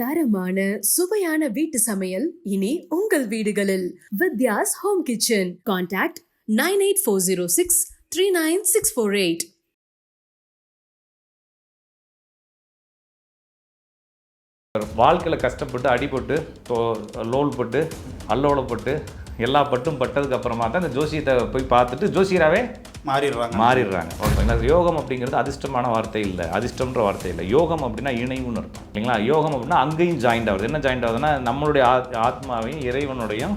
தரமான சுவையான வீட்டு சமையல் இனி உங்கள் வீடுகளில். Vidya's home kitchen. Contact nine eight four zero six three nine six four eight. வாழ்க்கையில் கஷ்டப்பட்டு அடிபட்டு லோல் பட்டு அல்லோலப்பட்டு எல்லா பட்டும் பட்டதுக்கு அப்புறமா தான் இந்த ஜோசியத்தை போய் பார்த்துட்டு ஜோசியராகவே மாறிடுறாங்க. மாறிடுறாங்க. ஓகேங்களா யோகம் அப்படிங்கிறது அதிர்ஷ்டமான வார்த்தை இல்லை. அதிர்ஷ்டம்ன்ற வார்த்தை இல்லை. யோகம் அப்படின்னா இணைவுன்னு இருக்கும் இல்லைங்களா? யோகம் அப்படின்னா அங்கேயும் ஜாயிண்ட் ஆகுது. என்ன ஜாயிண்ட் ஆகுதுன்னா நம்மளுடைய ஆத்- ஆத்மாவையும் இறைவனுடையும்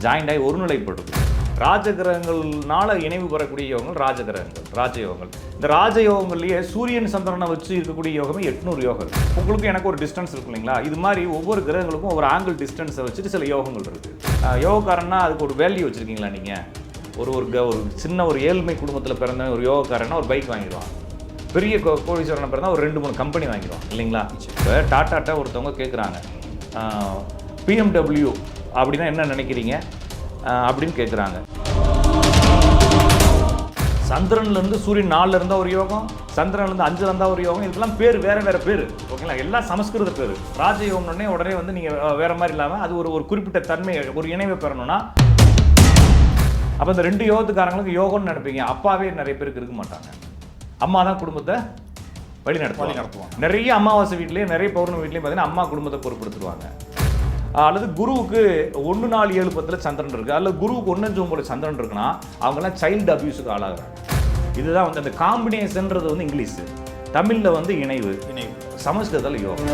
ஜாயிண்ட் ஆகி ஒருநிலைப்படுது. ராஜகிரகங்கள்னால இணைவு பெறக்கூடிய யோகங்கள் ராஜகிரகங்கள் ராஜயோகங்கள். இந்த ராஜயோகங்கள்லேயே சூரியன் சந்திரனை வச்சு இருக்கக்கூடிய யோகமே எட்நூறு யோகம். இருக்கு உங்களுக்கு எனக்கு ஒரு டிஸ்டன்ஸ் இருக்கும் இல்லைங்களா? இது மாதிரி ஒவ்வொரு கிரகங்களுக்கும் ஒரு ஆங்கிள் டிஸ்டன்ஸை வச்சுட்டு சில யோகங்கள் இருக்குது யோகக்காரன்னா அதுக்கு ஒரு வேல்யூ வச்சுருக்கீங்களா நீங்கள் ஒரு ஒரு க- ஒரு சின்ன ஒரு ஏழ்மை குடும்பத்தில் பிறந்த ஒரு யோகக்காரனா ஒரு பைக் வாங்கிடுவான். பெரிய கோ கோடீஸ்வரனை பிறந்தால் ஒரு ரெண்டு மூணு கம்பெனி வாங்கிடுவான் இல்லைங்களா? இப்போ டாட்டாட்ட ஒருத்தவங்க கேட்குறாங்க பிஎம்டபிள்யூ அப்படின்னா என்ன நினைக்கிறீங்க? அப்படின்னு கேட்குறாங்க சந்திரன்லேருந்து சூரியன் நாலில் இருந்தால் ஒரு யோகம் சந்திரன்லேருந்து அஞ்சில் இருந்தால் ஒரு யோகம் இதுக்கெல்லாம் பேர் வேறு வேறு பேர். ஓகேங்களா? எல்லாம் சமஸ்கிருத பேர். ராஜயோகம்னே உடனே வந்து நீங்கள் வேறு மாதிரி இல்லாமல் அது ஒரு ஒரு குறிப்பிட்ட தன்மை ஒரு இணைவை பெறணும்னா அப்போ இந்த ரெண்டு யோகத்துக்காரங்களுக்கு யோகம்னு நினைப்பீங்க. அப்பாவே நிறைய பேருக்கு இருக்க மாட்டாங்க. அம்மா தான் குடும்பத்தை வழி நடத்துவாங்க. நிறைய அமாவாசை வீட்லேயும் நிறைய பௌர்ணமி வீட்லேயும் பார்த்தீங்கன்னா அம்மா குடும்பத்தை பொறுப்படுத்துவாங்க அல்லது குருவுக்கு ஒன்று நாலு ஏழு பத்தில் சந்திரன் இருக்குது அல்லது குருவுக்கு ஒன்று ஒன்பது சந்திரன் இருக்குன்னா அவங்கெல்லாம் சைல்டு அபியூஸுக்கு ஆளாகிறாங்க. இதுதான் வந்து அந்த காம்பினேஷன்ன்றது வந்து இங்கிலீஷு. தமிழில் வந்து இணைவு. இணைவு. சமஸ்கிருதத்தில் யோகம்.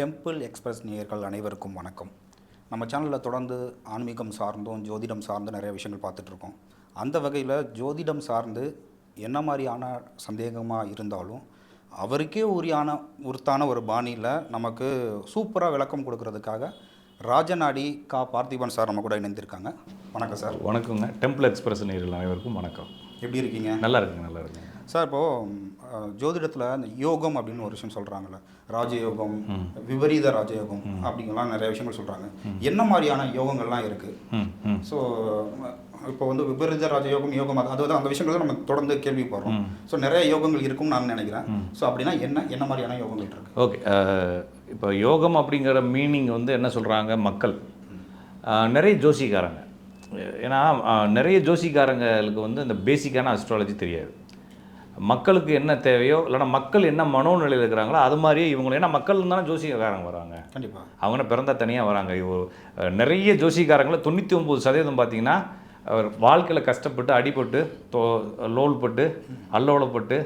டெம்பிள் எக்ஸ்பிரஸ் நேயர்கள் அனைவருக்கும் வணக்கம். நம்ம சேனலில் தொடர்ந்து ஆன்மீகம் சார்ந்தும் ஜோதிடம் சார்ந்து நிறைய விஷயங்கள் பார்த்துட்ருக்கோம் அந்த வகையில் ஜோதிடம் சார்ந்து என்ன மாதிரியான சந்தேகமாக இருந்தாலும் அவருக்கே உரியான உருத்தான ஒரு பாணியில் நமக்கு சூப்பராக விளக்கம் கொடுக்கறதுக்காக ராஜநாடி கா பார்த்திபன் சார் நம்ம கூட இணைந்திருக்காங்க. வணக்கம் சார். வணக்கங்க. டெம்பிள் எக்ஸ்பிரஸ் நேரில் அனைவருக்கும் வணக்கம். எப்படி இருக்கீங்க? நல்லா இருக்குங்க நல்லா இருக்குங்க. சார் இப்போது ஜோதிடத்தில் இந்த யோகம் அப்படின்னு ஒரு விஷயம் சொல்கிறாங்கல்ல ராஜயோகம் விபரீத ராஜயோகம் அப்படிங்கலாம் நிறைய விஷயங்கள் சொல்கிறாங்க என்ன மாதிரியான யோகங்கள்லாம் இருக்குது ஸோ இப்போ வந்து விபரீத ராஜயோகம் யோகம் அது அதாவது அந்த விஷயங்கள் நம்ம தொடர்ந்து கேள்விப்படுறோம் ஸோ நிறைய யோகங்கள் இருக்கும்னு நான் நினைக்கிறேன். ஸோ அப்படின்னா என்ன என்ன மாதிரியான யோகங்கள் இருக்கு? ஓகே இப்போ யோகம் அப்படிங்கிற மீனிங் வந்து என்ன சொல்கிறாங்க மக்கள். நிறைய ஜோசிக்காரங்க. ஏன்னா நிறைய ஜோசிக்காரங்களுக்கு வந்து இந்த பேசிக்கான அஸ்ட்ராலஜி தெரியாது. மக்களுக்கு என்ன தேவையோ இல்லைன்னா மக்கள் என்ன மனோநிலையில் இருக்கிறாங்களோ அது மாதிரியே இவங்க ஏன்னா மக்கள் தானே ஜோசிக்காரங்க வராங்க. கண்டிப்பாக அவங்க பிறந்தா தனியாக வராங்க. நிறைய ஜோசிக்காரங்கள தொண்ணூற்றி ஒம்பது சதவீதம் பார்த்தீங்கன்னா அவர் வாழ்க்கையில் கஷ்டப்பட்டு அடிபட்டு தோ லோல் பட்டு அல்லோலப்பட்டு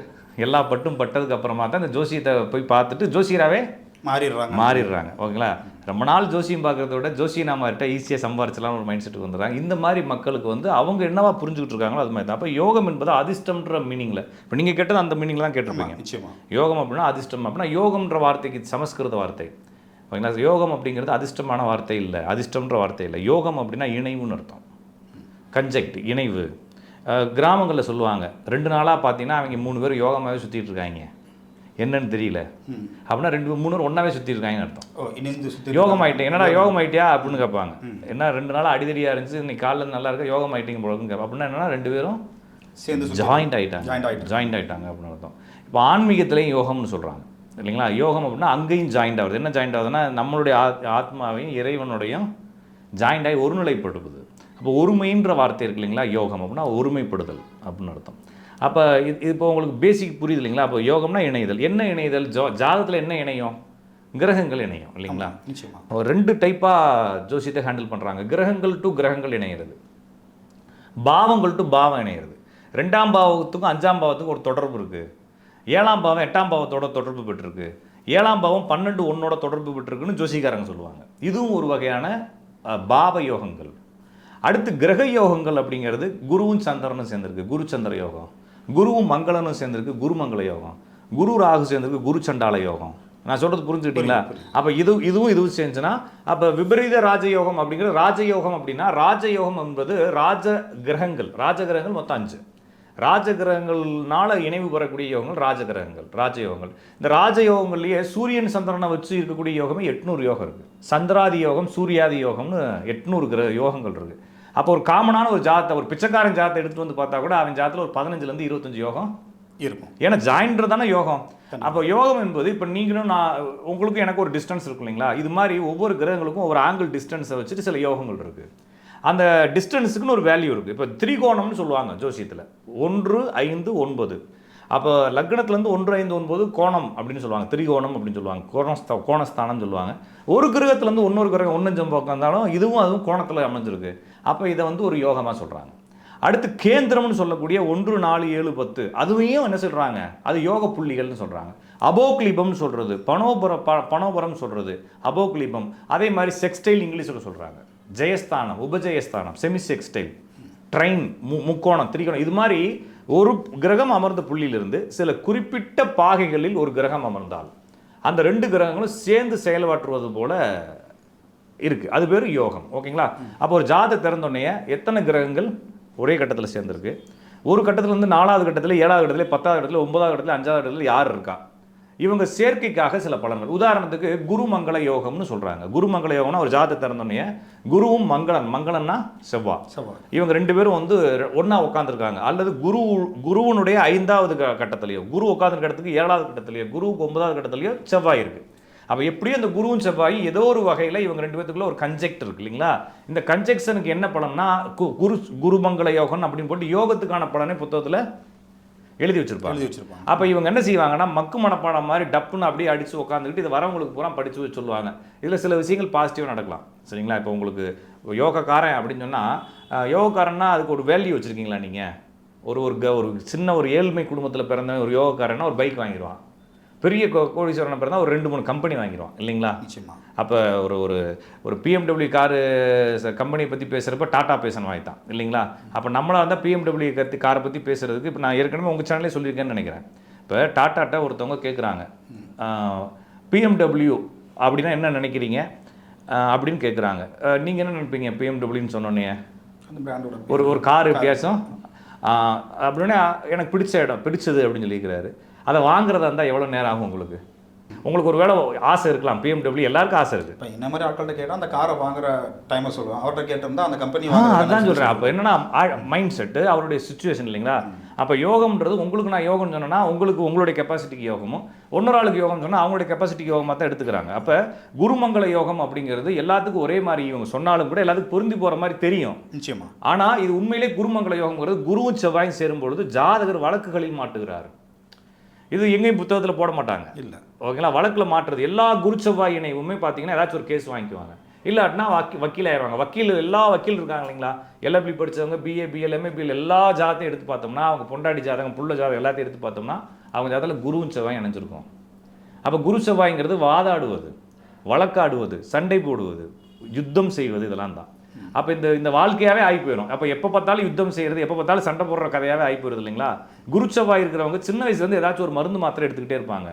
எல்லா பட்டும் பட்டதுக்கு அப்புறமா தான் இந்த ஜோசியத்தை போய் பார்த்துட்டு ஜோசியராகவே மாறிடுறாங்க. மாறிடுறாங்க. ஓகேங்களா? ரொம்ப நாள் ஜோசியம் பார்க்கறத விட ஜோசியநாமார்கிட்ட ஈஸியாக சம்பாரிச்சலாம் ஒரு மைண்ட் செட்டுக்கு வந்துடுறாங்க. இந்த மாதிரி மக்களுக்கு வந்து அவங்க என்னவா புரிஞ்சுக்கிட்டு இருக்காங்களோ அது மாதிரி தான். அப்போ யோகம் என்பது அதிர்ஷ்டம்ன்ற மீனிங்கில் இப்போ நீங்கள் கேட்டது அந்த மீனிங் தான் கேட்டிருப்பீங்க. நிச்சயமா. யோகம் அப்படின்னா அதிர்ஷ்டம் அப்படின்னா யோகம்ன்ற வார்த்தைக்கு சமஸ்கிருத வார்த்தை. ஓகேங்களா? யோகம் அப்படிங்கிறது அதிர்ஷ்டமான வார்த்தை இல்லை அதிர்ஷ்டம்ன்ற வார்த்தை இல்லை. யோகம் அப்படின்னா இணைவுன்னு அர்த்தம். கன்ஜெக்ட் இணைவு. கிராமங்களில் சொல்லுவாங்க ரெண்டு நாளாக பார்த்தீங்கன்னா அவங்க மூணு பேர் யோகமாகவே சுற்றிட்டு இருக்காங்க. என்னன்னு தெரியல. அப்படின்னா ரெண்டு மூணு பேர் ஒன்றாவே சுற்றிட்டு இருக்காங்கன்னு அர்த்தம். யோகம் ஆயிட்டேன் என்னடா யோகம். ஆயிட்டியா? அப்படின்னு கேட்பாங்க. என்ன ரெண்டு நாளாக அடிதடியாக இருந்துச்சு இன்னைக்கு காலைல நல்லா இருக்க? யோகம் ஆயிட்டீங்க போலன்னு கேட்பேன் அப்படின்னா என்னன்னா ரெண்டு பேரும் சேர்ந்து ஜாயிண்ட் ஆயிட்டாங்க. ஜாயிண்ட் ஆயிட்டாங்க. அப்படின்னு அர்த்தம். இப்போ ஆன்மீகத்திலையும் யோகம்னு சொல்கிறாங்க இல்லைங்களா? யோகம் அப்படின்னா அங்கேயும் ஜாயிண்ட் ஆகுது. என்ன ஜாயிண்ட் ஆகுதுன்னா நம்மளுடைய ஆத்- ஆத்மாவையும் இறைவனுடையும் ஜாயிண்ட் ஆகி ஒருநிலைப்படுவது அப்போ ஒருமைன்ற வார்த்தை இருக்கு இல்லைங்களா? யோகம் அப்படின்னா ஒருமைப்படுதல் அப்படின்னு அர்த்தம். அப்போ இது இப்போ உங்களுக்கு பேசிக் புரியுது இல்லைங்களா? அப்போ யோகம்னா இணைதல். என்ன இணைதல்? ஜோ ஜாதகத்தில் என்ன இணையும்? கிரகங்கள் இணையும் இல்லைங்களா? நிச்சயமா. ஒரு ரெண்டு டைப்பாக ஜோசியத்தை ஹேண்டில் பண்ணுறாங்க கிரகங்கள் டு கிரகங்கள் இணையிறது. பாவங்கள் டு பாவம் இணையிறது. ரெண்டாம் பாவத்துக்கும் அஞ்சாம் பாவத்துக்கும் ஒரு தொடர்பு இருக்குது ஏழாம் பாவம் எட்டாம் பாவத்தோட தொடர்பு பெற்றிருக்கு. ஏழாம் பாவம் பன்னெண்டு ஒன்னோட தொடர்பு பெற்றிருக்குன்னு ஜோசிக்காரங்க சொல்லுவாங்க. இதுவும் ஒரு வகையான பாவ யோகங்கள். அடுத்து கிரக யோகங்கள் அப்படிங்கிறது குருவும் சந்திரனும் சேர்ந்திருக்கு. குரு சந்திர யோகம். குருவும் மங்களனும் சேர்ந்திருக்கு. குருமங்கள யோகம். குரு ராகு சேர்ந்திருக்கு. குரு சண்டால யோகம். நான் சொல்றது புரிஞ்சுக்கிட்டீங்களா? அப்போ இது இதுவும் இதுவும் சேர்ந்துச்சுன்னா அப்போ விபரீத ராஜயோகம் அப்படிங்கிறது ராஜயோகம் அப்படின்னா ராஜயோகம் என்பது ராஜ கிரகங்கள். ராஜகிரகங்கள் மொத்தம் அஞ்சு. ராஜகிரகங்கள்னால இணைவு பெறக்கூடிய யோகங்கள் ராஜகிரகங்கள் ராஜயோகங்கள் இந்த ராஜயோகங்கள்லேயே சூரியன் சந்திரனை வச்சு இருக்கக்கூடிய யோகமே எட்நூறு யோகம் இருக்குது சந்திராதி யோகம் சூரியாதி யோகம்னு எட்நூறு கிரக யோகங்கள் இருக்குது அப்போ ஒரு காமனான ஒரு ஜாதத்தை ஒரு பிச்சைக்காரன் ஜாதத்தை எடுத்துட்டு வந்து பார்த்தா கூட அவன் ஜாதத்தில் ஒரு பதினஞ்சுலேருந்து இருபத்தஞ்சு யோகம் இருக்கும். ஏன்னா ஜாயின்றது தானே யோகம். அப்போ யோகம் என்பது இப்போ நீங்களும் நான் உங்களுக்கும் எனக்கு ஒரு டிஸ்டன்ஸ் இருக்கும் இல்லைங்களா? இது மாதிரி ஒவ்வொரு கிரகங்களுக்கும் ஒரு ஆங்கிள் டிஸ்டன்ஸை வச்சுட்டு சில யோகங்கள் இருக்குது அந்த டிஸ்டன்ஸுக்குன்னு ஒரு வேல்யூ இருக்குது இப்போ திரிகோணம்னு சொல்லுவாங்க ஜோசியத்தில். ஒன்று ஐந்து ஒன்பது. அப்போ லக்னத்துலேருந்து ஒன்று ஐந்து ஒன்பது கோணம் அப்படின்னு சொல்லுவாங்க. திரிகோணம் அப்படின்னு சொல்லுவாங்க. கோணஸ்தா கோணஸ்தானம் சொல்லுவாங்க. ஒரு கிரகத்துலேருந்து இன்னொரு கிரகம் ஒன்னஞ்சம் பக்கம் இருந்தாலும் இதுவும் அதுவும் கோணத்தில் அமைஞ்சிருக்கு. அப்போ இதை வந்து ஒரு யோகமாக சொல்கிறாங்க அடுத்து கேந்திரம்னு சொல்லக்கூடிய ஒன்று நாலு ஏழு பத்து அதுவையும் என்ன சொல்கிறாங்க அது யோக புள்ளிகள்னு சொல்கிறாங்க அபோக்லிபம்னு சொல்கிறது பனோபுர ப பனோபுரம் சொல்கிறது அபோக்லிபம். அதே மாதிரி செக்ஸ்டைல் இங்கிலீஷில் சொல்கிறாங்க ஜெயஸ்தானம் உபஜெயஸ்தானம் செமி செக்ஸ்டைல் ட்ரெயின் மு முக்கோணம் திரிகோணம். இது மாதிரி ஒரு கிரகம் அமர்ந்த புள்ளியிலிருந்து சில குறிப்பிட்ட பாகைகளில் ஒரு கிரகம் அமர்ந்தால் அந்த ரெண்டு கிரகங்களும் சேர்ந்து செயல்பாற்றுவது போல இருக்கு. அது பேர் யோகம். ஓகேங்களா? அப்போ ஒரு ஜாத திறந்தோடனே எத்தனை கிரகங்கள் ஒரே கட்டத்தில் சேர்ந்துருக்கு? ஒரு கட்டத்துல இருந்து நாலாவது கட்டத்தில் ஏழாவது கட்டத்தில் பத்தாவது கட்டத்தில் ஒன்பதாவது கட்டத்தில் அஞ்சாவது கட்டத்தில் யார் இருக்கா? இவங்க சேர்க்கைக்காக சில பலன்கள். உதாரணத்துக்கு குருமங்கள யோகம்னு சொல்றாங்க. குருமங்கள யோகம்னா ஒரு ஜாதத்தை திறந்தோடனே குருவும் மங்களன். மங்களன்னா செவ்வா. செவ்வாய் இவங்க ரெண்டு பேரும் வந்து ஒண்ணா உட்காந்துருக்காங்க அல்லது குரு குருவனுடைய ஐந்தாவது கட்டத்திலேயோ குரு உட்காந்துருக்க இடத்துக்கு ஏழாவது கட்டத்திலேயோ குருவுக்கு ஒன்பதாவது கட்டத்திலேயோ செவ்வாய் இருக்கு. அப்போ எப்படியும் அந்த குருவும் செவ்வாய் ஏதோ ஒரு வகையில் இவங்க ரெண்டு பேத்துக்குள்ள ஒரு கன்ஜெக்ட் இருக்கு இல்லைங்களா? இந்த கன்ஜெக்ஷனுக்கு என்ன பலன்னா கு- குரு குருமங்கள யோகம் அப்படின்னு போட்டு யோகத்துக்கான பலனை புத்தகத்தில் எழுதி வச்சிருப்பாங்க. எழுதி வச்சிருப்பாங்க. அப்போ இவங்க என்ன செய்வாங்கன்னா மக்கு மனப்பாடம் மாதிரி டப்புன்னு அப்படியே அடிச்சு உட்காந்துக்கிட்டு இது வரவங்களுக்கு பூரா வச்சு சொல்லுவாங்க. இதில் சில விஷயங்கள் பாசிட்டிவாக நடக்கலாம் சரிங்களா? இப்போ உங்களுக்கு யோகக்காரன் அப்படின்னு சொன்னால் யோகக்காரன்னா அதுக்கு ஒரு வேல்யூ வச்சுருக்கீங்களா நீங்கள் ஒரு ஒரு க ஒரு சின்ன ஒரு ஏழ்மை குடும்பத்தில் பிறந்த ஒரு யோகக்காரன்னா ஒரு பைக் வாங்கிடுவான். பெரிய கோடீஸ்வரனை பிறந்தா ஒரு ரெண்டு மூணு கம்பெனி வாங்கிடுவான் இல்லைங்களா? அப்போ ஒரு ஒரு ஒரு பிஎம்டபிள்யூ காரு கம்பெனியை பற்றி பேசுகிறப்ப டாடா பேசணும் வாய்த்தான் இல்லைங்களா? அப்போ நம்மளாக இருந்தால் பிஎம்டபிள்யூ கத்தி காரை பற்றி பேசுகிறதுக்கு இப்போ நான் ஏற்கனவே உங்கள் சேனலே சொல்லியிருக்கேன்னு நினைக்கிறேன். இப்போ டாட்டாட்ட ஒருத்தவங்க கேட்குறாங்க பிஎம்டபிள்யூ அப்படின்னா என்ன நினைக்கிறீங்க? அப்படின்னு கேட்குறாங்க நீங்கள் என்ன நினைப்பீங்க பிஎம்டபிள்யூன்னு சொன்னோன்னே ஒரு ஒரு கார் வித்தியாசம் ஆஹ் அப்படின்னா எனக்கு பிடிச்ச இடம் பிடிச்சது அப்படின்னு சொல்லியிருக்கிறாரு. அதை வாங்குறதா இருந்தால் எவ்வளோ நேரம் ஆகும் உங்களுக்கு? உங்களுக்கு ஒரு வேளை ஆசை இருக்கலாம். பிஎம்டபிள்யூ எல்லாருக்கும் ஆசை இருக்குது இப்போ என்ன மாதிரி ஆட்கள்கிட்ட கேட்டால் அந்த காரை வாங்குற டைமை சொல்லுவேன் அவர்கிட்ட கேட்டிருந்தா அந்த கம்பெனி அதான் சொல்கிறேன் அப்போ என்னன்னா மைண்ட் செட்டு அவருடைய சுச்சுவேஷன் இல்லைங்களா? அப்போ யோகம்ன்றது உங்களுக்கு நான் யோகம் சொன்னேன்னா உங்களுக்கு உங்களுடைய கெப்பாசிட்டிக்கு யோகமும் இன்னொரு ஆளுக்கு யோகம் சொன்னால் அவங்களுடைய கெப்பாசிட்டிக்கு யோகமாக தான் எடுத்துக்கிறாங்க. அப்போ குருமங்கள யோகம் அப்படிங்கிறது எல்லாத்துக்கும் ஒரே மாதிரி இவங்க சொன்னாலும் கூட எல்லாத்துக்கும் பொருந்தி போகிற மாதிரி தெரியும். நிச்சயமா. ஆனால் இது உண்மையிலே குருமங்கள யோகம்ங்கிறது குருவும் செவ்வாயும் சேரும் பொழுது ஜாதகர் வழக்குகளில் மாட்டுகிறார். இது எங்கேயும் புத்தகத்தில் போட மாட்டாங்க. இல்லை. ஓகேங்களா? வழக்கில் மாற்றுறது. எல்லா குரு செவ்வாய் இணைவுமே பார்த்தீங்கன்னா ஏதாச்சும் ஒரு கேஸ் வாங்கிக்குவாங்க. இல்லாட்டினா வக்கீ வக்கீல் ஆயிடுவாங்க. வக்கீல் எல்லா வக்கீல் இருக்காங்க இல்லைங்களா? எல்எல்பி படிச்சவங்க பிஏ பிஎல் எம்ஏபிஎல் எல்லா ஜாதத்தையும் எடுத்து பார்த்தோம்னா அவங்க பொண்டாடி ஜாதகம் புள்ள ஜாதகம் எல்லாத்தையும் எடுத்து பார்த்தோம்னா அவங்க ஜாதத்தில் குருவும் செவ்வாய் இணைஞ்சிருக்கும். அப்போ குரு செவ்வாய்ங்கிறது வாதாடுவது வழக்காடுவது சண்டை போடுவது யுத்தம் செய்வது இதெல்லாம் தான். அப்போ இந்த இந்த வாழ்க்கையாவே ஆகி போயிடும் அப்போ எப்போ பார்த்தாலும் யுத்தம் செய்யறது எப்போ பார்த்தாலும் சண்டை போடுற கதையாவே ஆகி போயிருது இல்லைங்களா? குரு செவ்வாய் இருக்கிறவங்க சின்ன வயசுலேருந்து ஏதாச்சும் ஒரு மருந்து மாத்திரை எடுத்துக்கிட்டே இருப்பாங்க.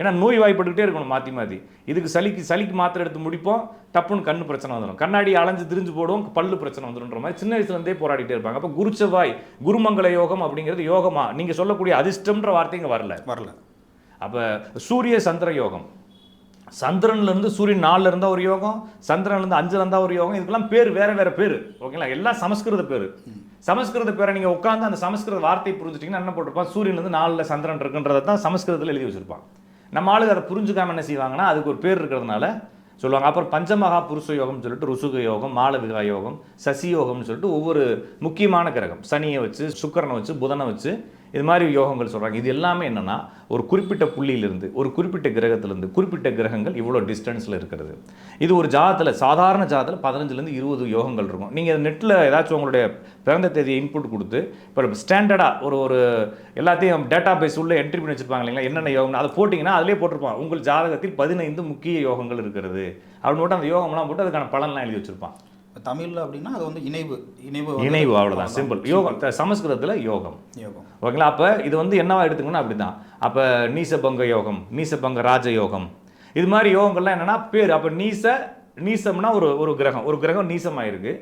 ஏன்னா நோய் வாய்ப்பட்டுக்கிட்டே இருக்கணும் மாற்றி மாற்றி இதுக்கு சளிக்கு சளிக்கு மாத்திரை எடுத்து முடிப்போம் டப்புன்னு கண்ணு பிரச்சனை வந்துடும் கண்ணாடி அலைஞ்சு திரிஞ்சு போடுவோம் பல்லு பிரச்சனை வந்துடும்ன்ற மாதிரி சின்ன வயசுலேருந்தே போராடிட்டே இருப்பாங்க. அப்போ குரு செவ்வாய் குருமங்கள யோகம் அப்படிங்கிறது யோகமா? நீங்கள் சொல்லக்கூடிய அதிர்ஷ்டம்ன்ற வார்த்தை இங்கே வரல. வரல. அப்போ சூரிய சந்திர யோகம். சந்திரன்லேருந்து சூரியன் நாலுல இருந்தால் ஒரு யோகம் சந்திரன்லேருந்து அஞ்சில் இருந்தால் ஒரு யோகம் இதுக்கெல்லாம் பேர் வேறு வேறு பேர் ஓகேங்களா எல்லாம் சமஸ்கிருத பேர். சமஸ்கிருத பேரை நீங்கள் உட்காந்து அந்த சமஸ்கிருத வார்த்தை புரிஞ்சுட்டீங்கன்னா என்ன போட்டிருப்பான்? சூரியன்லேருந்து நாலில் சந்திரன் இருக்குன்றதை தான் சமஸ்கிருதத்தில் எழுதி வச்சுருப்பான். நம்ம ஆளுக்கு அதை புரிஞ்சுக்காம என்ன செய்வாங்கன்னா அதுக்கு ஒரு பேர் இருக்கிறதுனால சொல்லுவாங்க. அப்புறம் பஞ்சமகா புருஷ யோகம்னு சொல்லிட்டு ருசுக யோகம் மாளவிகா யோகம் சசி யோகம்னு சொல்லிட்டு ஒவ்வொரு முக்கியமான கிரகம். சனியை வச்சு சுக்கிரனை வச்சு புதனை வச்சு இது மாதிரி யோகங்கள் சொல்கிறாங்க இது எல்லாமே என்னென்னா ஒரு குறிப்பிட்ட புள்ளியிலிருந்து ஒரு குறிப்பிட்ட கிரகத்திலிருந்து குறிப்பிட்ட கிரகங்கள் இவ்வளோ டிஸ்டன்ஸில் இருக்கிறது. இது ஒரு ஜாதத்தில் சாதாரண ஜாதத்தில் பதினஞ்சுலேருந்து இருபது யோகங்கள் இருக்கும். நீங்கள் நெட்டில் ஏதாச்சும் உங்களுடைய பிறந்த தேதியை இன்புட் கொடுத்து இப்போ ஸ்டாண்டர்டாக ஒரு ஒரு எல்லாத்தையும் டேட்டா பேஸ் உள்ளே என்ட்ரி பண்ணி வச்சுருப்பாங்க இல்லைங்களா? என்னென்ன யோகம் அதை போட்டிங்கன்னா அதிலே போட்டிருப்பான் உங்கள் ஜாதகத்தில் பதினைந்து முக்கிய யோகங்கள் இருக்கிறது. அப்படின்னு போட்டு அந்த யோகம்லாம் போட்டு அதுக்கான பலன்லாம் எழுதி வச்சுருப்பான். தமிழ்ல அப்படின்னா அது வந்து இணைவு இணைவு இணைவு அவ்வளோதான் சிம்பிள் யோகம் சமஸ்கிருதத்தில் யோகம். யோகம். ஓகேங்களா? அப்போ இது வந்து என்னவா எடுத்துக்கணும் அப்படி தான் அப்போ நீசபங்க யோகம் நீசபங்க ராஜ யோகம். இது மாதிரி யோகங்கள்லாம் என்னன்னா பேர். அப்போ நீச நீசம்னா ஒரு ஒரு கிரகம். ஒரு கிரகம் நீசமாயிருக்கு.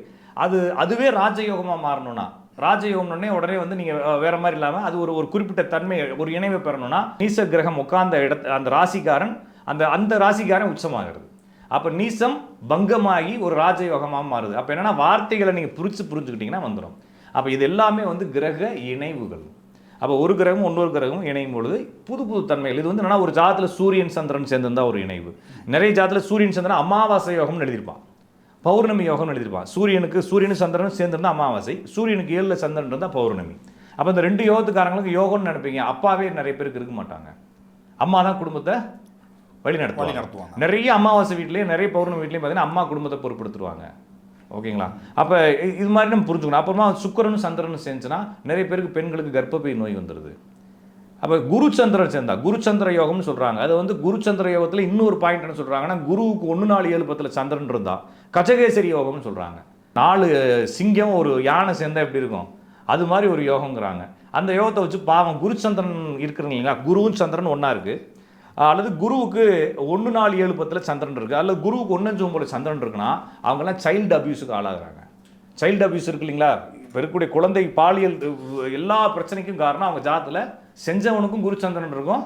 அது அதுவே ராஜயோகமாக மாறணும்னா. ராஜயோகம்னே உடனே வந்து நீங்கள் வேற மாதிரி இல்லாமல் அது ஒரு ஒரு குறிப்பிட்ட தன்மை ஒரு இணைவை பெறணும்னா நீச கிரகம் உட்கார்ந்த இடத்த அந்த ராசிக்காரன் அந்த அந்த ராசிக்காரன் உச்சமாகிறது. அப்போ நீசம் பங்கமாகி ஒரு ராஜயோகமாக மாறுது. அப்போ என்னென்னா வார்த்தைகளை நீங்கள் புரிச்சு புரிஞ்சுக்கிட்டீங்கன்னா வந்துடும் அப்போ இது எல்லாமே வந்து கிரக இணைவுகள். அப்போ ஒரு கிரகமும் இன்னொரு கிரகமும் இணையும் பொழுது புது புது தன்மைகள். இது வந்து என்னன்னா ஒரு ஜாதத்தில் சூரியன் சந்திரன் சேர்ந்திருந்தா ஒரு இணைவு. நிறைய ஜாதத்தில் சூரியன் சந்திரன் அமாவாசை யோகம்னு எழுதியிருப்பான். பௌர்ணமி யோகம்னு எழுதியிருப்பான். சூரியனுக்கு சூரியனும் சந்திரனும் சேர்ந்திருந்தா அமாவாசை சூரியனுக்கு ஏழில் சந்திரன் இருந்தால் பௌர்ணமி. அப்போ இந்த ரெண்டு யோகத்துக்காரங்களுக்கு யோகம்னு நினைப்பீங்க. அப்பாவே நிறைய பேருக்கு இருக்க மாட்டாங்க. அம்மா தான் குடும்பத்தை வழி நடத்துவாங்க. நடத்துவாங்க. நிறைய அமாவாசை வீட்லேயும் நிறைய பௌர்ணமி வீட்லேயும் பார்த்தீங்கன்னா அம்மா குடும்பத்தை பொறுப்படுத்துருவாங்க. ஓகேங்களா? அப்போ இது மாதிரி நம்ம புரிஞ்சுக்கணும். அப்புறமா சுக்கிரனும் சந்திரனும் சேர்ந்துச்சுன்னா நிறைய பேருக்கு பெண்களுக்கு கர்ப்பப்பை நோய் வந்துடுது அப்போ குரு சந்திரன் சேர்ந்தா குரு சந்திர யோகம்னு சொல்கிறாங்க அது வந்து குரு சந்திர யோகத்தில் இன்னொரு பாயிண்ட் என்ன சொல்கிறாங்கன்னா குருவுக்கு ஒன்று நாலு ஏழு பத்தில் சந்திரன் இருந்தா கஜகேசரி யோகம்னு சொல்கிறாங்க நாலு சிங்கம் ஒரு யானை சேர்ந்தா எப்படி இருக்கும்? அது மாதிரி ஒரு யோகங்கிறாங்க. அந்த யோகத்தை வச்சு பாவம் குரு சந்திரன் இருக்கிறீங்க இல்லைங்களா? குருவும் சந்திரன் ஒன்றா இருக்குது அல்லது குருவுக்கு ஒன்று நாலு ஏழு பத்தில் சந்திரன் இருக்குது அல்லது குருவுக்கு ஒன்றஞ்சு ஒம்பது சந்திரன் இருக்குன்னா அவங்கெல்லாம் சைல்டு அபியூஸுக்கு ஆளாகிறாங்க. சைல்டு அபியூஸ் இருக்கு இல்லைங்களா? இப்போ இருக்கக்கூடிய குழந்தை பாலியல் எல்லா பிரச்சனைக்கும் காரணம் அவங்க ஜாத்தில் செஞ்சவனுக்கும் குருச்சந்திரன் இருக்கும்.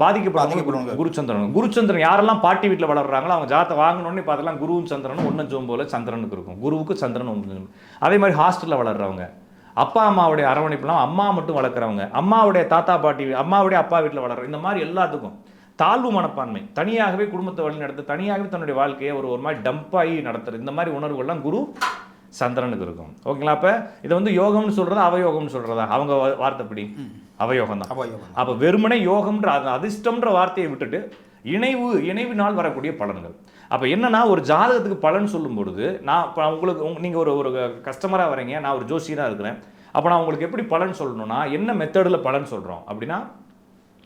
பாதிக்கப்படுறவங்க. குருச்சந்திரன் குருச்சந்திரன் யாரெல்லாம் பாட்டி வீட்டில் வளர்றாங்களோ அவங்க ஜாத்தை வாங்கணும்னு பார்த்தலாம் குருவும் சந்திரனும் ஒன்று போல சந்திரனுக்கு இருக்கும். குருவுக்கு சந்திரன் ஒன்று அதே மாதிரி ஹாஸ்டலில் வளர்றவங்க. அப்பா அம்மாவுடைய அரவணைப்புலாம் அம்மா மட்டும் வளர்க்குறவங்க. அம்மாவுடைய தாத்தா பாட்டி அம்மாவுடைய அப்பா வீட்டில் வளர்ற இந்த மாதிரி எல்லாத்துக்கும் தாழ்வு மனப்பான்மை. தனியாகவே குடும்பத்தை வழி நடத்த தனியாகவே தன்னுடைய வாழ்க்கையை ஒரு ஒரு மாதிரி டம்பாகி நடத்துறது. இந்த மாதிரி உணர்வுகள்லாம் குரு சந்திரனுக்கு இருக்கும். ஓகேங்களா? அப்போ இதை வந்து யோகம்னு சொல்கிறதா அவயோகம்னு சொல்கிறதா அவங்க வார்த்தைப்படி அவயோகம் தான் அப்போ வெறுமனே யோகம்ன்ற அது அதிர்ஷ்டம்ன்ற வார்த்தையை விட்டுட்டு இணைவு இணைவினால் வரக்கூடிய பலன்கள். அப்போ என்னன்னா ஒரு ஜாதகத்துக்கு பலன் சொல்லும் பொழுது நான் இப்போ உங்களுக்கு உங்க- நீங்க ஒரு ஒரு கஸ்டமராக வரீங்க நான் ஒரு ஜோசியராக இருக்கிறேன். அப்போ நான் உங்களுக்கு எப்படி பலன் சொல்லணும்னா என்ன மெத்தடில் பலன் சொல்கிறோம் அப்படின்னா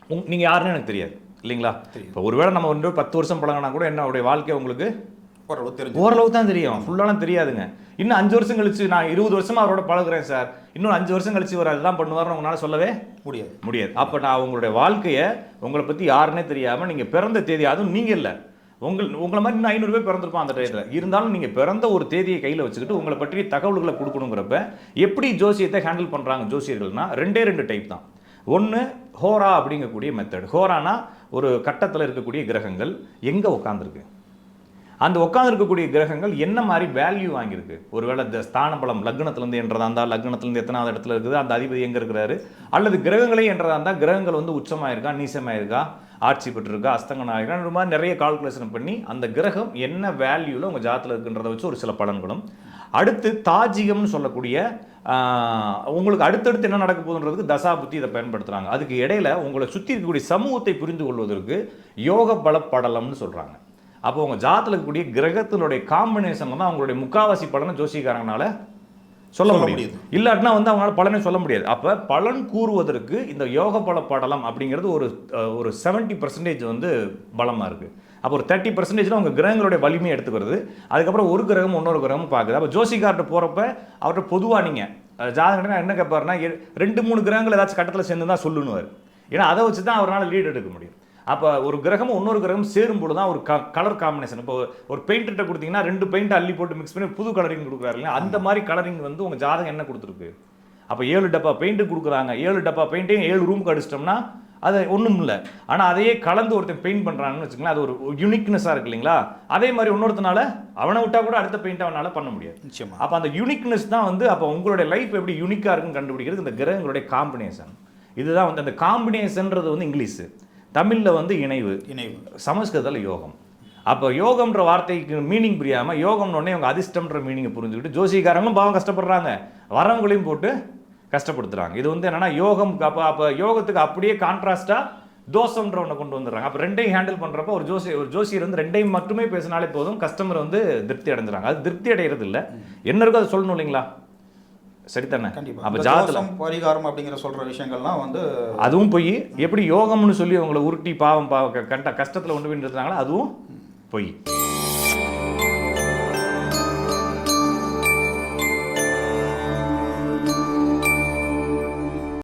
உங் நீங்கள் யாருன்னு எனக்கு தெரியாது. இல்லைங்களா? இப்போ ஒருவேளை நம்ம வந்து பத்து வருஷம் பழகினா கூட என்னுடைய வாழ்க்கை உங்களுக்கு? ஓரளவு தெரிஞ்சு ஓரளவு தான் தெரியும். ஃபுல்லாலாம் தெரியாதுங்க. இன்னும் அஞ்சு வருஷம் கழிச்சு நான் இருபது வருஷமா அவரோட பழகுறேன் சார். இன்னும் அஞ்சு வருஷம் கழிச்சு இவர் அதுதான் பண்ணுவார்னு உங்களால் சொல்லவே முடியாது. முடியாது. அப்போ நான் உங்களுடைய வாழ்க்கையை உங்களை பற்றி யாருன்னே தெரியாமல் நீங்கள் பிறந்த தேதி அதுவும் நீங்கள் இல்லை. உங்கள் உங்களை மாதிரி இன்னும் ஐநூறு பேர் பிறந்திருப்பான் அந்த டயத்தில். இருந்தாலும் நீங்கள் பிறந்த ஒரு தேதியை கையில் வச்சுக்கிட்டு உங்களை பற்றி தகவல்களை கொடுக்கணுங்கிறப்ப எப்படி ஜோசியத்தை ஹேண்டில் பண்ணுறாங்க ஜோசியர்கள்னா ரெண்டே ரெண்டு டைப் தான். ஒன்று ஹோரா அப்படிங்கக்கூடிய மெத்தட் ஹோரானா ஒரு கட்டத்தில் இருக்கக்கூடிய கிரகங்கள் எங்கே உட்காந்துருக்கு அந்த உட்காந்துருக்கக்கூடிய கிரகங்கள் என்ன மாதிரி வேல்யூ வாங்கியிருக்கு? ஒருவேளை இந்த ஸ்தான பலம் லக்னத்துலேருந்து என்றதா இருந்தால் லக்னத்துலேருந்து எத்தனாவது இடத்துல இருக்குது அந்த அதிபதி எங்கே இருக்கிறாரு? அல்லது கிரகங்களே என்றதா இருந்தால் கிரகங்கள் வந்து உச்சமாக இருக்கா நீசமாக இருக்கா ஆட்சி பெற்றிருக்கா அஸ்தங்க ஆயிருக்கா இந்த மாதிரி நிறைய கால்குலேஷன் பண்ணி அந்த கிரகம் என்ன வேல்யூவில் உங்கள் ஜாத்தில் இருக்குன்றதை வச்சு ஒரு சில பலன்களும். அடுத்து தாஜிகம்னு சொல்லக்கூடிய உங்களுக்கு அடுத்தடுத்து என்ன நடக்க போகுதுன்றதுக்கு தசா புத்தி இதை பயன்படுத்துகிறாங்க அதுக்கு இடையில உங்களை சுற்றி இருக்கக்கூடிய சமூகத்தை புரிந்து கொள்வதற்கு யோக பல படலம்னு சொல்கிறாங்க அப்போ உங்கள் ஜாத்தில் இருக்கக்கூடிய கிரகத்தினுடைய காம்பினேஷன் தான் அவங்களுடைய முக்காவாசி பலனை ஜோசிக்காரங்கனால சொல்ல முடியும் இல்லாட்டினா வந்து அவங்களால பலனை சொல்ல முடியாது. அப்போ பலன் கூறுவதற்கு இந்த யோக பல படலம் அப்படிங்கிறது ஒரு ஒரு செவன்ட்டி பர்சன்டேஜ் வந்து பலமாக இருக்குது அப்போ ஒரு தேர்ட்டி பர்சன்டேஜில் உங்கள் கிரகங்களுடைய வலிமையை எடுத்துக்கிறது. அதுக்கப்புறம் ஒரு கிரகம் இன்னொரு கிரகமும் பார்க்குது அப்போ ஜோசிக்கார்ட்ட போகிறப்ப அவர்கிட்ட பொதுவாக நீங்கள் ஜாதகம் என்ன கேட்பாருன்னா ரெண்டு மூணு கிரகங்கள் ஏதாச்சும் கட்டத்தில் சேர்ந்து தான் சொல்லுணுவார் ஏன்னா அதை வச்சு தான் அவரால் லீட் எடுக்க முடியும். அப்போ ஒரு கிரகமும் இன்னொரு கிரகம் சேரும்போது தான் ஒரு கலர் காம்பினேஷன் இப்போ ஒரு பெயிண்ட்டை கொடுத்தீங்கன்னா ரெண்டு பெயிண்ட் அள்ளி போட்டு மிக்ஸ் பண்ணி புது கலரிங் கொடுக்குறாரு இல்லையா? அந்த மாதிரி கலரிங் வந்து உங்கள் ஜாதகம் என்ன கொடுத்துருக்கு? அப்போ ஏழு டப்பா பெயிண்ட்டு கொடுக்குறாங்க. ஏழு டப்பா பெயிண்ட்டையும் ஏழு ரூமுக்கு அடிச்சிட்டோம்னா அது ஒன்றும் இல்லை. ஆனால் அதையே கலந்து ஒருத்தன் பெயிண்ட் பண்ணுறாங்கன்னு வச்சுக்கோங்களேன் அது ஒரு யூனிக்னஸாக இருக்கு இல்லைங்களா? அதே மாதிரி இன்னொருத்தனால அவனை விட்டா கூட அடுத்த பெயிண்ட் அவனால பண்ண முடியாது. நிச்சயமா. அப்போ அந்த யூனிக்னஸ் தான் வந்து அப்போ உங்களுடைய லைஃப் எப்படி யூனிக்காக இருக்குன்னு கண்டுபிடிக்கிறது இந்த கிரகங்களுடைய காம்பினேஷன் இதுதான் வந்து அந்த காம்பினேஷன்றது வந்து இங்கிலீஷு. தமிழில் வந்து இணைவு. இணைவு. சமஸ்கிருதத்தில் யோகம். அப்போ யோகம்ன்ற வார்த்தைக்கு மீனிங் புரியாமல் யோகம்னு அவங்க அதிர்ஷ்டம்ன்ற மீனிங்கை புரிஞ்சுக்கிட்டு ஜோசிகாரங்களும் பாவம் கஷ்டப்படுறாங்க. வரவங்களையும் போட்டு கஷ்டப்படுத்துறாங்க. இது வந்து என்னன்னா யோகம் அப்போ அப்போ யோகத்துக்கு அப்படியே கான்ட்ராஸ்டாக தோஷம்ன்ற ஒன்று கொண்டு வந்துடுறாங்க. அப்போ ரெண்டையும் ஹேண்டில் பண்ணுறப்ப ஒரு ஜோசி ஒரு ஜோசியர் வந்து ரெண்டையும் மட்டுமே பேசினாலே போதும் கஸ்டமர் வந்து திருப்தி அடைஞ்சிறாங்க அது திருப்தி அடைகிறது இல்லை என்ன இருக்கோ அதை சொல்லணும் இல்லைங்களா? சரிதானே? அப்போ தோஷம் பரிகாரம் அப்படிங்கிற சொல்ற விஷயங்கள்லாம் வந்து அதுவும் பொய். எப்படி யோகம்னு சொல்லி உங்களை உருட்டி பாவம் பாவ கண்ட கஷ்டத்தில் கொண்டு போய் நிறுத்துறாங்களோ அதுவும் பொய்.